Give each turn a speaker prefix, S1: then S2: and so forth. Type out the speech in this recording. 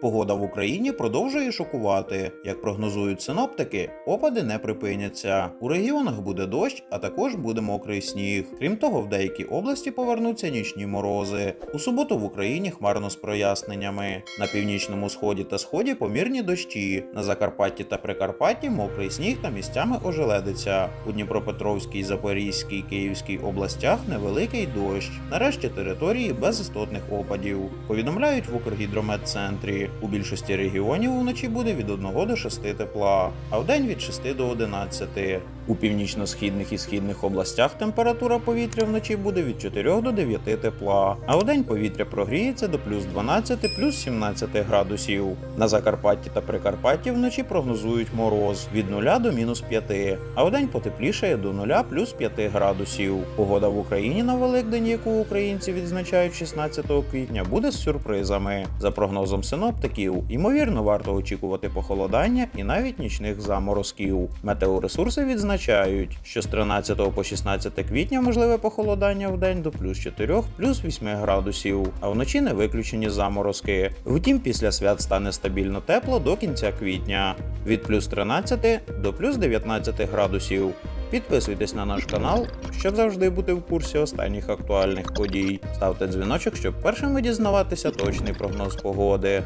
S1: Погода в Україні продовжує шокувати. Як прогнозують синоптики, опади не припиняться. У регіонах буде дощ, а також буде мокрий сніг. Крім того, в деякій області повернуться нічні морози. У суботу в Україні хмарно з проясненнями. На північному сході та сході помірні дощі. На Закарпатті та Прикарпатті мокрий сніг та місцями ожеледиться. У Дніпропетровській, Запорізькій, Київській областях невеликий дощ. Нарешті території без істотних опадів. Повідомляють в Укргідрометцентрі. У більшості регіонів уночі буде від 1 до 6 тепла, а вдень від 6 до 11. У північно-східних і східних областях температура повітря вночі буде від 4 до 9 тепла, а вдень повітря прогріється до плюс 12 плюс 17 градусів. На Закарпатті та Прикарпатті вночі прогнозують мороз від 0 до мінус 5, а вдень потеплішає до 0 плюс 5 градусів. Погода в Україні на Великдень, яку українці відзначають 16 квітня, буде з сюрпризами. За прогнозом синоптиків, ймовірно, варто очікувати похолодання і навіть нічних заморозків. Метеоресурси відзначають, що з 13 по 16 квітня можливе похолодання в день до плюс 4, плюс 8 градусів, а вночі не виключені заморозки. Втім, після свят стане стабільно тепло до кінця квітня від плюс 13 до плюс 19 градусів. Підписуйтесь на наш канал, щоб завжди бути в курсі останніх актуальних подій. Ставте дзвіночок, щоб першими дізнаватися точний прогноз погоди.